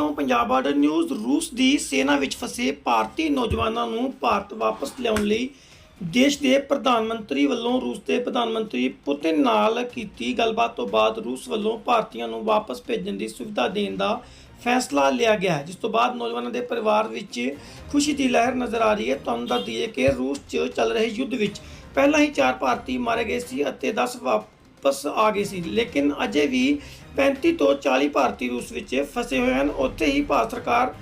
ਹੋ Punjab border news ਰੂਸ ਦੀ ਸੈਨਾ ਵਿੱਚ ਫਸੇ ਭਾਰਤੀ ਨੌਜਵਾਨਾਂ ਨੂੰ ਭਾਰਤ ਵਾਪਸ ਲਿਆਉਣ ਲਈ ਦੇਸ਼ ਦੇ ਪ੍ਰਧਾਨ ਮੰਤਰੀ ਵੱਲੋਂ ਰੂਸ ਦੇ ਪ੍ਰਧਾਨ ਮੰਤਰੀ ਪੁਤਿਨ ਨਾਲ ਕੀਤੀ ਗੱਲਬਾਤ ਤੋਂ ਬਾਅਦ ਰੂਸ ਵੱਲੋਂ ਭਾਰਤੀਆਂ ਨੂੰ ਵਾਪਸ ਭੇਜਣ ਦੀ ਸੁਵਿਧਾ ਦੇਣ ਦਾ ਫੈਸਲਾ ਲਿਆ ਗਿਆ ਹੈ। ਜਿਸ ਤੋਂ ਬਾਅਦ ਨੌਜਵਾਨਾਂ ਦੇ ਪਰਿਵਾਰ ਵਿੱਚ ਖੁਸ਼ੀ ਦੀ ਲਹਿਰ ਨਜ਼ਰ ਆ ਰਹੀ ਹੈ। ਤੁਹਾਨੂੰ ਦੱਸ ਦਈਏ ਕਿ ਰੂਸ 'ਚ ਚੱਲ ਰਹੇ ਯੁੱਧ ਵਿੱਚ ਪਹਿਲਾਂ ਹੀ ਚਾਰ ਭਾਰਤੀ ਮਾਰੇ ਗਏ ਸੀ ਅਤੇ 10 ਵਾਪਸ ਆ ਗਏ ਸੀ। ਲੇਕਿਨ ਅਜੇ ਵੀ 35 ਤੋਂ 40 ਭਾਰਤੀ ਰੂਸ ਵਿੱਚ ਫਸੇ ਹੋਏ ਹਨ। ਉੱਥੇ ਹੀ ਭਾਰਤ ਸਰਕਾਰ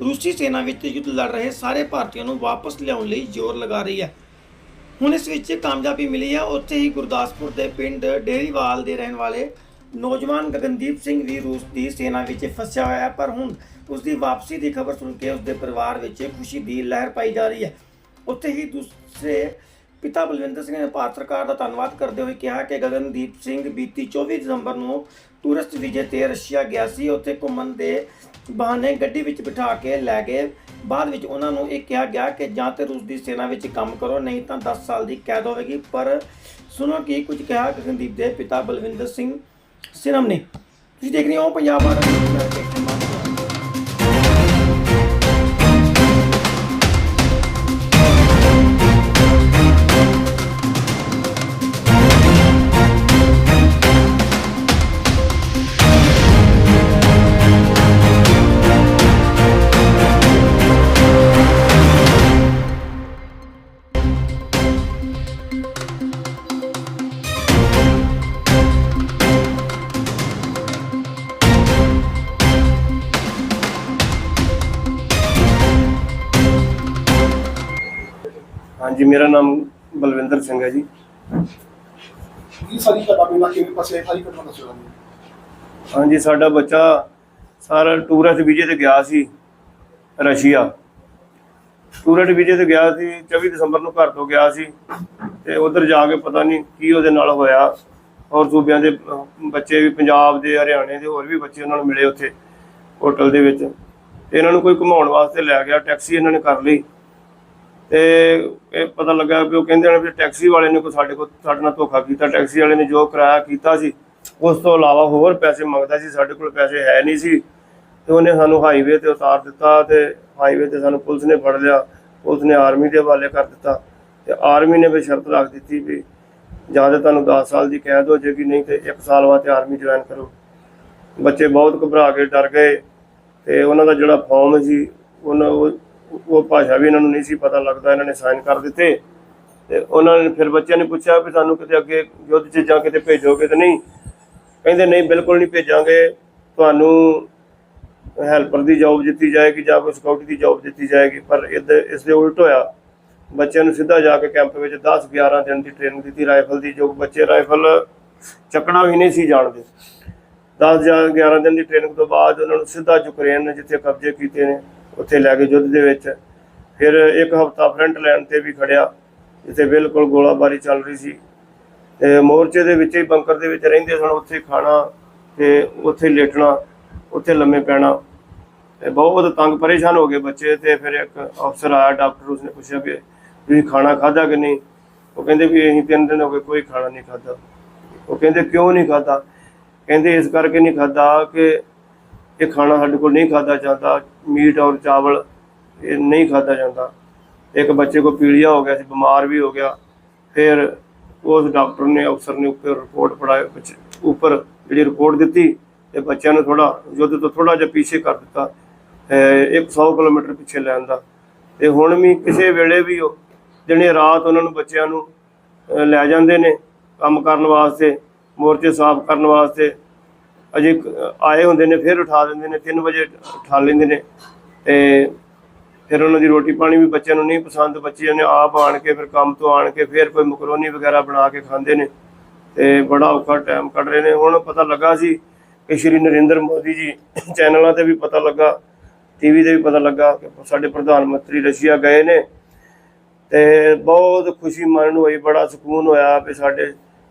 ਰੂਸੀ ਸੈਨਾ ਵਿੱਚ ਯੁੱਧ ਲੜ ਰਹੇ ਸਾਰੇ ਭਾਰਤੀਆਂ ਨੂੰ ਵਾਪਸ ਲਿਆਉਣ ਲਈ ਜ਼ੋਰ ਲਗਾ ਰਹੀ ਹੈ। ਹੁਣ ਇਸ ਵਿੱਚ ਕਾਮਯਾਬੀ ਮਿਲੀ ਹੈ। ਉੱਥੇ ਹੀ ਗੁਰਦਾਸਪੁਰ ਦੇ ਪਿੰਡ ਡੇਰੀਵਾਲ ਦੇ ਰਹਿਣ ਵਾਲੇ ਨੌਜਵਾਨ ਗਗਨਦੀਪ ਸਿੰਘ ਵੀ ਰੂਸ ਦੀ ਸੈਨਾ ਵਿੱਚ ਫਸਿਆ ਹੋਇਆ ਹੈ। ਪਰ ਹੁਣ ਉਸ ਦੀ ਵਾਪਸੀ ਦੀ ਖਬਰ ਸੁਣ ਕੇ ਉਸ ਦੇ ਪਰਿਵਾਰ ਵਿੱਚ ਖੁਸ਼ੀ ਦੀ ਲਹਿਰ ਪਾਈ ਜਾ ਰਹੀ ਹੈ। ਉੱਥੇ ਹੀ ਦੂਸਰੇ ਪਿਤਾ ਬਲਵਿੰਦਰ ਸਿੰਘ ਨੇ ਭਾਰਤ ਸਰਕਾਰ ਦਾ ਧੰਨਵਾਦ ਕਰਦੇ ਹੋਏ ਕਿਹਾ ਕਿ ਗਗਨਦੀਪ ਸਿੰਘ ਬੀਤੀ 24 ਦਸੰਬਰ ਨੂੰ ਟੂਰਿਸਟ ਵੀਜ਼ੇ ਤੇ ਰਸ਼ੀਆ ਗਿਆ ਸੀ। ਉੱਥੇ ਘੁੰਮਣ ਦੇ ਬਹਾਨੇ ਗੱਡੀ ਵਿੱਚ ਬਿਠਾ ਕੇ ਲੈ ਗਏ। ਬਾਅਦ ਵਿੱਚ ਉਹਨਾਂ ਨੂੰ ਇਹ ਕਿਹਾ ਗਿਆ ਕਿ ਜਾਂ ਤੇ ਰੂਸ ਦੀ ਸੈਨਾ ਵਿੱਚ ਕੰਮ ਕਰੋ, ਨਹੀਂ ਤਾਂ 10 ਸਾਲ ਦੀ ਕੈਦ ਹੋਵੇਗੀ। ਪਰ ਸੁਣੋ ਕੀ ਕੁਝ ਕਿਹਾ ਗਗਨਦੀਪ ਦੇ ਪਿਤਾ ਬਲਵਿੰਦਰ ਸਿੰਘ ਸਿਨਮ ਨੇ। ਤੁਸੀਂ ਦੇਖ ਰਹੇ ਹੋ ਪੰਜਾਬ ਬਾਰੇ ਹਾਂਜੀ ਮੇਰਾ ਨਾਮ ਬਲਵਿੰਦਰ ਸਿੰਘ ਹੈ ਜੀ। ਕੀ ਸਾਰੀ ਘਟਨਾ ਪਹਿਲਾਂ ਕਿਵੇਂ ਫਸੇ? ਸਾਰੀ ਘਟਨਾ ਦੱਸੋ ਸਾਨੂੰ ਹਾਂਜੀ ਸਾਡਾ ਬੱਚਾ ਸਾਰਾ ਟੂਰਿਸਟ ਵੀਜ਼ੇ ਤੇ ਗਿਆ ਸੀ ਰਸ਼ੀਆ। ਟੂਰਿਸਟ ਵੀਜ਼ੇ ਤੇ ਗਿਆ ਸੀ 24 ਦਸੰਬਰ ਨੂੰ ਘਰ ਤੋਂ ਗਿਆ ਸੀ ਤੇ ਉਧਰ ਜਾ ਕੇ ਪਤਾ ਨਹੀਂ ਕੀ ਉਹਦੇ ਨਾਲ ਹੋਇਆ। ਔਰ ਸੂਬਿਆਂ ਦੇ ਬੱਚੇ ਵੀ ਪੰਜਾਬ ਦੇ ਹਰਿਆਣੇ ਦੇ ਹੋਰ ਵੀ ਬੱਚੇ ਉਹਨਾਂ ਨੂੰ ਮਿਲੇ ਉੱਥੇ ਹੋਟਲ ਦੇ ਵਿੱਚ। ਤੇ ਇਹਨਾਂ ਨੂੰ ਕੋਈ ਘੁਮਾਉਣ ਵਾਸਤੇ ਲੈ ਗਿਆ ਟੈਕਸੀ ਇਹਨਾਂ ਨੇ ਕਰ ਲਈ। ਤੇ ਇਹ ਪਤਾ ਲੱਗਾ ਵੀ ਉਹ ਕਹਿੰਦੇ ਨੇ ਵੀ ਟੈਕਸੀ ਵਾਲੇ ਨੇ ਕੋਈ ਸਾਡੇ ਕੋਲ ਸਾਡੇ ਨਾਲ ਧੋਖਾ ਕੀਤਾ, ਟੈਕਸੀ ਵਾਲੇ ਨੇ ਜੋ ਕਿਰਾਇਆ ਕੀਤਾ ਸੀ, ਉਸ ਤੋਂ ਇਲਾਵਾ ਹੋਰ ਪੈਸੇ ਮੰਗਦਾ ਸੀ, ਸਾਡੇ ਕੋਲ ਪੈਸੇ ਹੈ ਨਹੀਂ ਸੀ। ਤੇ ਉਹਨੇ ਸਾਨੂੰ ਹਾਈਵੇ ਤੇ ਉਤਾਰ ਦਿੱਤਾ ਤੇ ਹਾਈਵੇ ਤੇ ਸਾਨੂੰ ਪੁਲਿਸ ਨੇ ਫੜ ਲਿਆ, ਪੁਲਿਸ ਨੇ ਆਰਮੀ ਦੇ ਹਵਾਲੇ ਕਰ ਦਿੱਤਾ ਤੇ ਆਰਮੀ ਨੇ ਵੀ ਸ਼ਰਤ ਰੱਖ ਦਿੱਤੀ ਵੀ ਜਾਂ ਤਾਂ ਤੁਹਾਨੂੰ 10 ਸਾਲ ਦੀ ਕੈਦ ਹੋ ਜਾਏਗੀ, ਨਹੀਂ ਤੇ 1 ਸਾਲ ਬਾਅਦ ਆਰਮੀ ਜੁਆਇਨ ਕਰੋ। ਬੱਚੇ ਬਹੁਤ ਘਬਰਾ ਕੇ ਡਰ ਗਏ ਤੇ ਉਹਨਾਂ ਦਾ ਜਿਹੜਾ ਫਾਰਮ ਸੀ, ਉਹਨਾਂ ਉਹ ਭਾਸ਼ਾ ਵੀ ਇਹਨਾਂ ਨੂੰ ਨਹੀਂ ਸੀ ਪਤਾ ਲੱਗਦਾ, ਇਹਨਾਂ ਨੇ ਸਾਈਨ ਕਰ ਦਿੱਤੇ। ਤੇ ਉਹਨਾਂ ਨੇ ਫਿਰ ਬੱਚਿਆਂ ਨੇ ਪੁੱਛਿਆ ਵੀ ਸਾਨੂੰ ਕਿਤੇ ਅੱਗੇ ਯੁੱਧ 'ਚ ਜਾਂ ਕਿਤੇ ਭੇਜੋਗੇ ਤੇ ਨਹੀਂ। ਕਹਿੰਦੇ, ਨਹੀਂ, ਬਿਲਕੁਲ ਨਹੀਂ ਭੇਜਾਂਗੇ। ਤੁਹਾਨੂੰ ਹੈਲਪਰ ਦੀ ਜੌਬ ਦਿੱਤੀ ਜਾਏਗੀ ਜਾਂ ਕੋਈ ਸਿਕਿਉਰਿਟੀ ਦੀ ਜੌਬ ਦਿੱਤੀ ਜਾਏਗੀ। ਪਰ ਇਹਦੇ ਇਸ ਦੇ ਉਲਟ ਹੋਇਆ। ਬੱਚਿਆਂ ਨੂੰ ਸਿੱਧਾ ਜਾ ਕੇ ਕੈਂਪ ਵਿੱਚ 10 11 ਦਿਨ ਦੀ ਟ੍ਰੇਨਿੰਗ ਦਿੱਤੀ ਰਾਈਫਲ ਦੀ, ਜੋ ਬੱਚੇ ਰਾਈਫਲ ਚੱਕਣਾ ਵੀ ਨਹੀਂ ਸੀ ਜਾਣਦੇ। 10 ਜਾਂ 11 ਦਿਨ ਦੀ ਟ੍ਰੇਨਿੰਗ ਤੋਂ ਬਾਅਦ ਉਹਨਾਂ ਨੂੰ ਸਿੱਧਾ ਯੂਕਰੇਨ ਨੇ ਜਿੱਥੇ ਕਬਜ਼ੇ ਕੀਤੇ ਨੇ ਉੱਥੇ ਲੈ ਕੇ ਯੁੱਧ ਦੇ ਵਿੱਚ। ਫਿਰ ਇੱਕ ਹਫਤਾ ਫਰੰਟ ਲਾਈਨ ਤੇ ਵੀ ਖੜਿਆ। ਜਿੱਥੇ ਬਿਲਕੁਲ ਗੋਲਾਬਾਰੀ ਚੱਲ ਰਹੀ ਸੀ। ਤੇ ਮੋਰਚੇ ਦੇ ਵਿੱਚ ਹੀ ਬੰਕਰ ਦੇ ਵਿੱਚ ਰਹਿੰਦੇ ਸਨ। ਉੱਥੇ ਖਾਣਾ ਤੇ ਉੱਥੇ ਲੇਟਣਾ, ਉੱਥੇ ਲੰਮੇ ਪੈਣਾ। ਤੇ ਬਹੁਤ ਤੰਗ ਪਰੇਸ਼ਾਨ ਹੋ ਗਏ ਬੱਚੇ। ਤੇ ਫਿਰ ਇੱਕ ਅਫਸਰ ਆਇਆ ਡਾਕਟਰ ਉਸਨੇ ਪੁੱਛਿਆ ਵੀ ਤੁਸੀਂ ਖਾਣਾ ਖਾਧਾ ਕਿ ਨਹੀਂ? ਉਹ ਕਹਿੰਦੇ ਵੀ ਅਸੀਂ ਤਿੰਨ ਦਿਨ ਹੋ ਗਏ ਕੋਈ ਖਾਣਾ ਨਹੀਂ ਖਾਧਾ। ਉਹ ਕਹਿੰਦੇ ਕਿਉਂ ਨਹੀਂ ਖਾਧਾ? ਕਹਿੰਦੇ ਇਸ ਕਰਕੇ ਨਹੀਂ ਖਾਧਾ ਕਿ ਇਹ ਖਾਣਾ ਸਾਡੇ ਕੋਲ ਨਹੀਂ ਖਾਧਾ ਜਾਂਦਾ। ਮੀਟ ਔਰ ਚਾਵਲ ਇਹ ਨਹੀਂ ਖਾਧਾ ਜਾਂਦਾ। ਇੱਕ ਬੱਚੇ ਕੋ ਪੀਲੀਆ ਹੋ ਗਿਆ ਸੀ, ਬਿਮਾਰ ਵੀ ਹੋ ਗਿਆ। ਫਿਰ ਉਸ ਡਾਕਟਰ ਨੇ, ਅਫਸਰ ਨੇ ਉੱਪਰ ਰਿਪੋਰਟ ਪੜਾਇਆ ਬੱਚੇ ਉੱਪਰ ਜਿਹੜੀ ਰਿਪੋਰਟ ਦਿੱਤੀ, ਤੇ ਬੱਚਿਆਂ ਨੂੰ ਥੋੜਾ ਯੁੱਧ ਤੋਂ ਥੋੜਾ ਜਿਹਾ ਪਿੱਛੇ ਕਰ ਦਿੱਤਾ ਇੱਕ 100 ਕਿਲੋਮੀਟਰ ਪਿੱਛੇ ਲੈਣ ਦਾ। ਤੇ ਹੁਣ ਵੀ ਕਿਸੇ ਵੇਲੇ ਵੀ ਉਹ ਦਿਨੇ ਰਾਤ ਉਹਨਾਂ ਨੂੰ ਬੱਚਿਆਂ ਨੂੰ ਲੈ ਜਾਂਦੇ ਨੇ ਕੰਮ ਕਰਨ ਵਾਸਤੇ, ਮੋਰਚੇ ਸਾਫ਼ ਕਰਨ ਵਾਸਤੇ। ਅਜੇ ਆਏ ਹੁੰਦੇ ਨੇ, ਫਿਰ ਉਠਾ ਦਿੰਦੇ ਨੇ 3 ਵਜੇ ਉਠਾ ਲੈਂਦੇ ਨੇ ਤੇ ਫਿਰ ਉਹਨਾਂ ਦੀ ਰੋਟੀ ਪਾਣੀ ਵੀ ਬੱਚਿਆਂ ਨੂੰ ਨਹੀਂ ਪਸੰਦ, ਬੱਚਿਆਂ ਨੇ ਆਪ ਆਣ ਕੇ ਫਿਰ ਕੰਮ ਤੋਂ ਆਣ ਕੇ ਫਿਰ ਕੋਈ ਮਕਰੋਨੀ ਵਗੈਰਾ ਬਣਾ ਕੇ ਖਾਂਦੇ ਨੇ ਤੇ ਬੜਾ ਔਖਾ ਟਾਈਮ ਕੱਢ ਰਹੇ ਨੇ। ਹੁਣ ਪਤਾ ਲੱਗਾ ਸੀ ਕਿ ਸ਼੍ਰੀ ਨਰਿੰਦਰ ਮੋਦੀ ਜੀ ਚੈਨਲਾਂ ਤੇ ਵੀ ਪਤਾ ਲੱਗਾ ਟੀਵੀ ਤੇ ਵੀ ਪਤਾ ਲੱਗਾ ਕਿ ਸਾਡੇ ਪ੍ਰਧਾਨ ਮੰਤਰੀ ਰਸ਼ੀਆ ਗਏ ਨੇ ਤੇ ਬਹੁਤ ਖੁਸ਼ੀ ਮਨ ਨੂੰ ਹੋਈ, ਬੜਾ ਸਕੂਨ ਹੋਇਆ ਵੀ ਸਾਡੇ